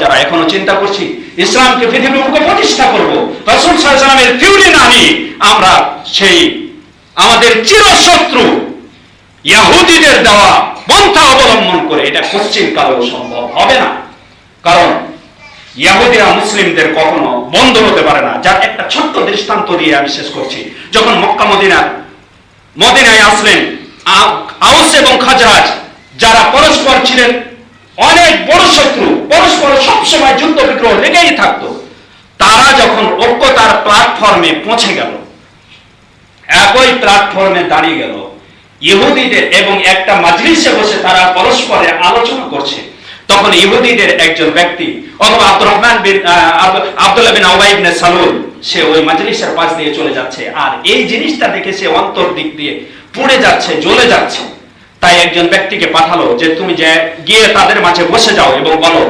যারা এখনও চিন্তা করছি, ইসলামকে পৃথিবীর মুখে প্রতিষ্ঠা করব, রসুল সাল্লামের থিওরি না আমরা সেই আমাদের চিরশত্রু ইয়াহুদিদের দেওয়া পন্থা অবলম্বন করে এটা কোশ্চিন কালেও সম্ভব হবে না। কারণ ইয়াহুদিরা মুসলিমদের কখনো বন্ধ হতে পারে না। যার একটা ছোট্ট দৃষ্টান্ত দিয়ে আমি শেষ করছি। যখন মক্কা মদিনা মদিনায় আসলেন আউস এবং খাজরাজ যারা পরস্পর ছিলেন অনেক বড় শত্রু, পরস্পর সবসময় যুদ্ধ বিগ্রহ লেগেই থাকতো। তারা যখন ঐক্যতার প্ল্যাটফর্মে পৌঁছে গেল, একই প্ল্যাটফর্মে দাঁড়িয়ে গেল। ইহুদিদের এবং একটা মাজলিসে বসে তারা পরস্পরে আলোচনা করছে। তখন ইহুদিদের একজন ব্যক্তি, অথবা আব্দুর রহমান বিন আব্দুল্লাহ বিন সালুল সে ওই মাজলিসের পাশ দিয়ে চলে যাচ্ছে। আর এই জিনিসটা দেখে সে অন্তর দিক দিয়ে পুড়ে যাচ্ছে, জ্বলে যাচ্ছে। তাই একজন ব্যক্তিকে পাঠালো যে, তুমি যে গিয়ে তাদের মাঝে বসে যাও এবং বলো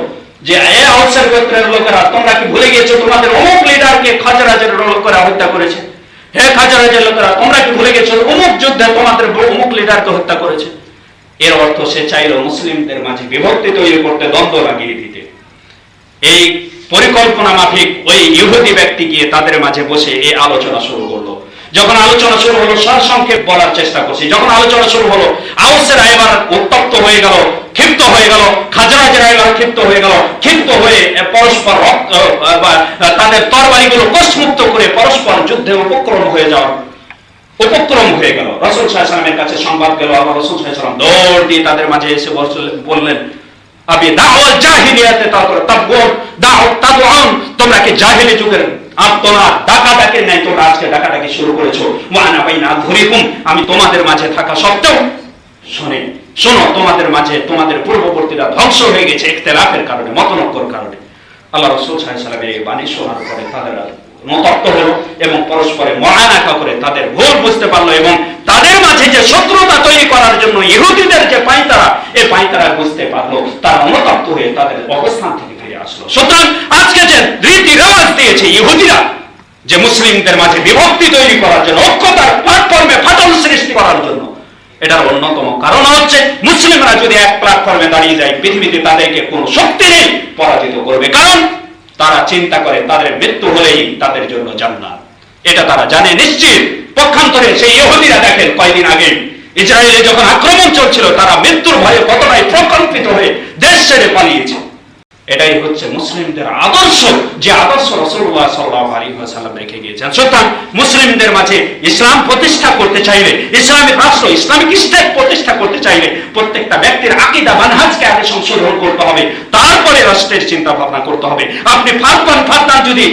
যে, এ আউটসাইড গোত্রের লোকেরা, তোমরা কি ভুলে গিয়েছো তোমাদের অমুক লিডারকে খাজরাজের লোকেরা হত্যা করেছে? হে খাজরাজের লোকেরা, তোমরা কি ভুলে গেছো অমুক যুদ্ধে তোমাদের অমুক লিডারকে হত্যা করেছে? এর অর্থ সে চাইল মুসলিমদের মাঝে বিভক্তি তৈরি করতে দ্বন্দ্ব লাগিয়ে দিতে। এই পরিকল্পনা মাফিক ওই ইহুদি ব্যক্তি গিয়ে তাদের মাঝে বসে এই আলোচনা শুরু করল। যখন আলোচনা শুরু হলো সংক্ষেপ বলার চেষ্টা করছি। যখন আলোচনা শুরু হলো আউসের এবার উত্তপ্ত হয়ে গেল, ক্ষিপ্ত হয়ে গেল খাজরাজের এবার ক্ষিপ্ত হয়ে গেল, ক্ষিপ্ত হয়ে পরস্পর রক্ত তাদের তরবারিগুলো কোষমুক্ত করে পরস্পর যুদ্ধে উপক্রম হয়ে যাওয়ার উপক্রম হয়ে গেল। রসুল সাহেবের কাছে সংবাদ গেল, আবার রসুল সাহেব দৌড় দিয়ে তাদের মাঝে এসে বললেন, আবি দাওয়াল জাহিলিয়াতে তারপর তাবগুন দাও তাদউন তোমরা কি জাহিলি যুগের আত্মনা ডাকা ডাকে তোমরা আজকে ডাকা ডাকি শুরু করেছ। মানা বাইনা ধরিকুম, আমি তোমাদের মাঝে থাকা সত্ত্বেও শুনে শোনো, তোমাদের মাঝে তোমাদের পূর্ববর্তীরা ধ্বংস হয়ে গেছে ইখতিলাফের কারণে, মতনক্কর কারণে। আল্লাহ রসুল সাহেবের এই বাণী শোনার পরে তাদের মতত্ব হলো এবং পরস্পরে মহানাকা করে তাদের ভুল বুঝতে পারল এবং তাদের মাঝে যে শত্রুতা তৈরি করার জন্য ইহুদিদের যে পাইতারা এই পাইতারা বুঝতে পারল, তারা অনুতপ্ত হয়ে তাদের অবস্থান থেকে ফিরে আসলো। সুতরাং আজকে যে রীতি রেওয়াজ দিয়েছে ইহুদিরা যে মুসলিমদের মাঝে বিভক্তি তৈরি করার জন্য, ঐক্যতার প্ল্যাটফর্মে ফাটল সৃষ্টি করার জন্য। এটার অন্যতম কারণ হচ্ছে, মুসলিমরা যদি এক প্ল্যাটফর্মে দাঁড়িয়ে যায়, পৃথিবীতে তাদেরকে কোনো শক্তি নেই, পরাজিত করবে। কারণ তারা চিন্তা করে তাদের মৃত্যু হলেই তাদের জন্য জান্নাত। এটা তারা জানে নিশ্চিত। পক্ষান্তরে সেই ইহুদিরা দেখেন, কয়দিন আগে ইসরায়েলে যখন আক্রমণ চলছিল, তারা মৃত্যুর ভয়ে কতটাই প্রকল্পিত হয়ে দেশ ছেড়ে পালিয়েছে। এটাই হচ্ছে মুসলিমদের আদর্শ যে আদর্শ রসুল্লাহ সাল্লাহ আলী সাল্লাম রেখে গিয়েছেন। সুতরাং মুসলিমদের মাঝে ইসলাম প্রতিষ্ঠা করতে চাইলে ইসলামিক রাষ্ট্র, ইসলামিক স্টেট প্রতিষ্ঠা করতে চাইলে প্রত্যেকটা ব্যক্তির আকিদা, মানহাজকে আগে সংশোধন করতে হবে, তারপরে রাষ্ট্রের চিন্তা ভাবনা করতে হবে। আপনি ফারদান ফারদান যদি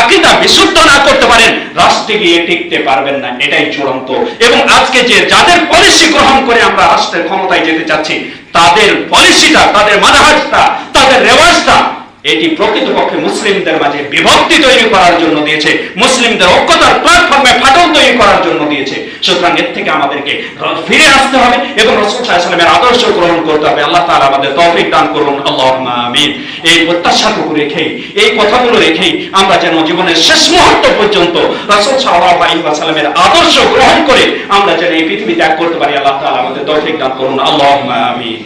আকিদা বিশুদ্ধ না করতে পারেন, রাষ্ট্রে গিয়ে টিকতে পারবেন না। এটাই চূড়ান্ত। এবং আজকে যে যাদের পলিসি গ্রহণ করে আমরা রাষ্ট্রের ক্ষমতায় যেতে চাচ্ছি, তাদের পলিসিটা তাদের মানহাজটা তাদের রেওয়াজটা এটি প্রকৃতপক্ষে মুসলিমদের মাঝে বিভক্তি তৈরি করার জন্য দিয়েছে। মুসলিমদের ঐক্যতার প্ল্যাটফর্মে ফাটল তৈরি করার জন্য দিয়েছে। সুতরাং এর থেকে আমাদেরকে ফিরে আসতে হবে এবং রসুল সাল্লামের আদর্শ গ্রহণ করতে হবে। আল্লাহ তাআলা আমাদের তৌফিক দান করুন। আল্লাহ আমিন। এই প্রত্যাশাটুকু রেখেই, এই কথাগুলো রেখেই আমরা যেন জীবনের শেষ মুহূর্ত পর্যন্ত রসুল আলাইহি আদর্শ গ্রহণ করে আমরা যেন এই পৃথিবী ত্যাগ করতে পারি। আল্লাহ তাআলা আমাদের তৌফিক দান করুন। আল্লাহ আমিন।